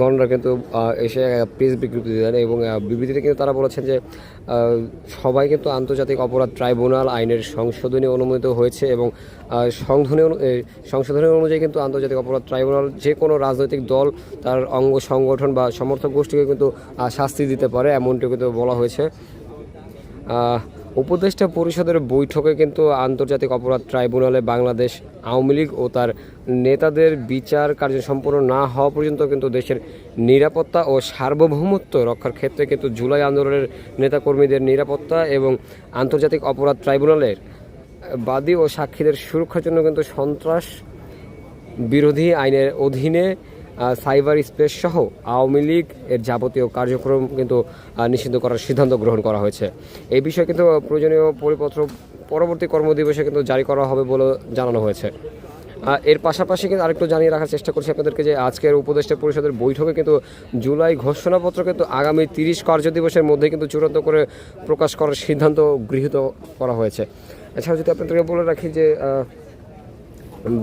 গণরা কিন্তু এসে প্রেস বিবৃতি দেন এবং বিবৃতিতে কিন্তু তারা বলেছেন যে সবাই কিন্তু আন্তর্জাতিক অপরাধ ট্রাইব্যুনাল আইনের সংশোধনী অনুমোদিত হয়েছে এবং সংশোধনী সংশোধনী অনুযায়ী কিন্তু আন্তর্জাতিক অপরাধ ট্রাইব্যুনাল যে কোনো রাজনৈতিক দল, তার অঙ্গ সংগঠন বা সমর্থক গোষ্ঠীকে কিন্তু শাস্তি দিতে পারে এমনটি কিন্তু বলা হয়েছে। উপদেষ্টা পরিষদের বৈঠকে কিন্তু আন্তর্জাতিক অপরাধ ট্রাইব্যুনালে বাংলাদেশ আওয়ামী লীগ ও তার নেতাদের বিচার কার্য সম্পন্ন না হওয়া পর্যন্ত কিন্তু দেশের নিরাপত্তা ও সার্বভৌমত্ব রক্ষার ক্ষেত্রে কিন্তু জুলাই আন্দোলনের নেতাকর্মীদের নিরাপত্তা এবং আন্তর্জাতিক অপরাধ ট্রাইব্যুনালের বাদী ও সাক্ষীদের সুরক্ষার জন্য কিন্তু সন্ত্রাস বিরোধী আইনের অধীনে সাইবার স্পেস সহ আওয়ামী লীগ এর যাবতীয় কার্যক্রম কিন্তু নিষিদ্ধ করার সিদ্ধান্ত গ্রহণ করা হয়েছে। এই বিষয়ে কিন্তু প্রয়োজনীয় পরিপত্র পরবর্তী কর্মদিবসে কিন্তু জারি করা হবে বলে জানানো হয়েছে। এর পাশাপাশি কিন্তু আরেকটু জানিয়ে রাখার চেষ্টা করছি আপনাদেরকে যে আজকের উপদেষ্টা পরিষদের বৈঠকে কিন্তু জুলাই ঘোষণাপত্র কিন্তু আগামী তিরিশ কার্যদিবসের মধ্যে কিন্তু চূড়ান্ত করে প্রকাশ করার সিদ্ধান্ত গৃহীত করা হয়েছে। এছাড়াও যদি আপনাদেরকে বলে রাখি যে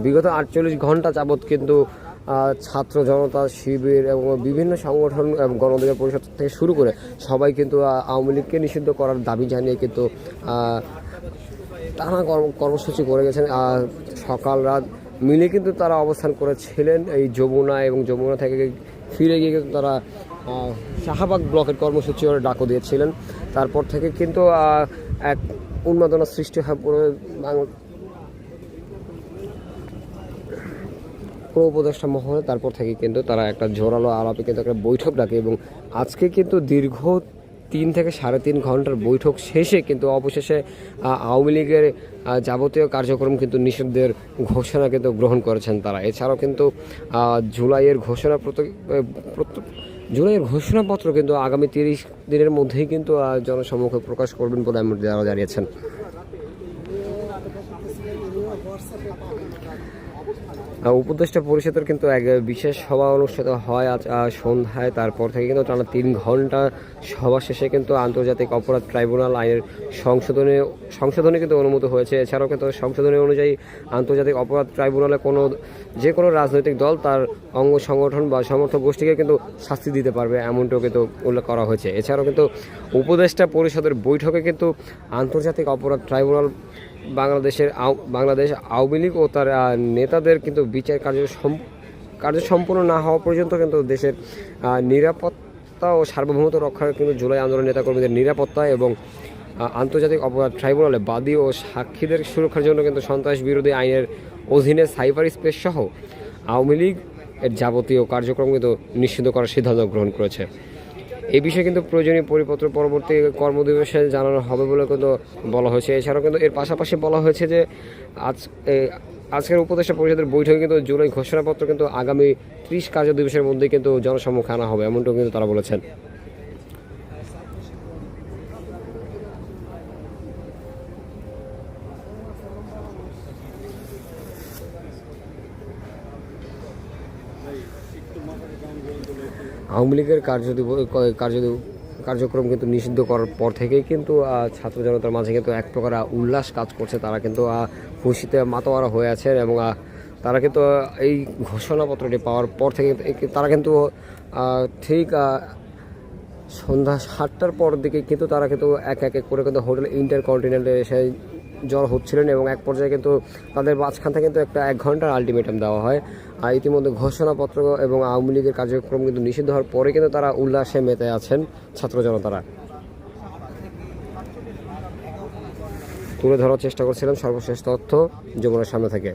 বিগত আটচল্লিশ ঘণ্টা যাবৎ কিন্তু ছাত্র জনতা, শিবির এবং বিভিন্ন সংগঠন এবং গণঅধিকার পরিষদ থেকে শুরু করে সবাই কিন্তু আওয়ামী লীগকে নিষিদ্ধ করার দাবি জানিয়ে কিন্তু টানা কর্ম- কর্মসূচি করে গেছেন। সকাল রাত মিলে কিন্তু তারা অবস্থান করেছিলেন এই যমুনা এবং যমুনা থেকে ফিরে গিয়ে কিন্তু তারা শাহবাগ ব্লকের কর্মসূচি ওরা ডাকও দিয়েছিলেন। তারপর থেকে কিন্তু এক উন্মাদনা সৃষ্টি হয় পুরো বাংলা পুরো উপদেষ্টা মহলে, তারপর থেকে কিন্তু তারা একটা জোরালো আলাপে কিন্তু একটা বৈঠক ডাকে এবং আজকে কিন্তু দীর্ঘ তিন থেকে সাড়ে তিন ঘণ্টার বৈঠক শেষে কিন্তু অবশেষে আওয়ামী লীগের যাবতীয় কার্যক্রম কিন্তু নিষিদ্ধের ঘোষণা কিন্তু গ্রহণ করেছেন তারা। এছাড়াও কিন্তু জুলাইয়ের ঘোষণা জুলাইয়ের ঘোষণাপত্র কিন্তু আগামী তিরিশ দিনের মধ্যেই কিন্তু জনসম্মুখে প্রকাশ করবেন বলে যারা জানিয়েছেন। উপদেষ্টা পরিষদের কিন্তু এক বিশেষ সভা অনুষ্ঠিত হয় আজ সন্ধ্যায়। তারপর থেকে কিন্তু টানা তিন ঘণ্টা সভা শেষে কিন্তু আন্তর্জাতিক অপরাধ ট্রাইব্যুনাল আইনের সংশোধনে, সংশোধনী কিন্তু অনুমোদিত হয়েছে। এছাড়াও কিন্তু সংশোধনী অনুযায়ী আন্তর্জাতিক অপরাধ ট্রাইব্যুনালে কোনো, যে কোনো রাজনৈতিক দল তার অঙ্গ সংগঠন বা সমর্থক গোষ্ঠীকে কিন্তু শাস্তি দিতে পারবে, এমনটাও কিন্তু উল্লেখ করা হয়েছে। এছাড়াও কিন্তু উপদেষ্টা পরিষদের বৈঠকে কিন্তু আন্তর্জাতিক অপরাধ ট্রাইব্যুনাল বাংলাদেশের বাংলাদেশ আওয়ামী লীগ ও তার নেতাদের কিন্তু বিচার কার্য কার্য সম্পূর্ণ না হওয়া পর্যন্ত কিন্তু দেশের নিরাপত্তা ও সার্বভৌমত্ব রক্ষার কিন্তু জুলাই আন্দোলন নেতাকর্মীদের নিরাপত্তা এবং আন্তর্জাতিক অপরাধ ট্রাইব্যুনালে বাদী ও সাক্ষীদের সুরক্ষার জন্য কিন্তু সন্ত্রাস বিরোধী আইনের অধীনে সাইবার স্পেস সহ আওয়ামী লীগ এর যাবতীয় কার্যক্রম কিন্তু নিষিদ্ধ করার সিদ্ধান্ত গ্রহণ করেছে। এই বিষয়ে কিন্তু প্রয়োজনীয় পরিপত্র পরবর্তী কর্মদিবসে জানানো হবে বলে কিন্তু বলা হয়েছে। এছাড়াও কিন্তু এর পাশাপাশি বলা হয়েছে যে আজ আজকের উপদেষ্টা পরিষদের বৈঠকে কিন্তু জুলাই ঘোষণাপত্র কিন্তু আগামী ত্রিশ কার্য দিবসের মধ্যে কিন্তু জনসম্মুখে আনা হবে, এমনটাও কিন্তু তারা বলেছেন। আওয়ামী লীগের কার্যদিব- ক- কার্যদিব- কার্যক্রম কিন্তু নিষিদ্ধ করার পর থেকেই কিন্তু ছাত্র জনতার মাঝে কিন্তু এক প্রকার উল্লাস কাজ করছে। তারা কিন্তু খুশিতে মাতোয়ারা হয়ে আছেন এবং তারা কিন্তু এই ঘোষণাপত্রটি পাওয়ার পর থেকে তারা কিন্তু ঠিক সন্ধ্যা সাতটার পর দিকে কিন্তু তারা কিন্তু এক এক করে কিন্তু হোটেল ইন্টার কন্টিনেন্টে এসে জড় হচ্ছিলেন এবং এক পর্যায়ে কিন্তু তাদের মাঝখান থেকে কিন্তু একটা এক ঘণ্টার আলটিমেটাম দেওয়া হয়। আর ইতিমধ্যে ঘোষণাপত্র এবং আওয়ামী লীগের কার্যক্রম কিন্তু নিষিদ্ধ হওয়ার পরে কিন্তু তারা উল্লাসে মেতে আছেন ছাত্র জনতারা। তুলে ধরার চেষ্টা করছিলাম সর্বশেষ তথ্য যুবনের সামনে থেকে।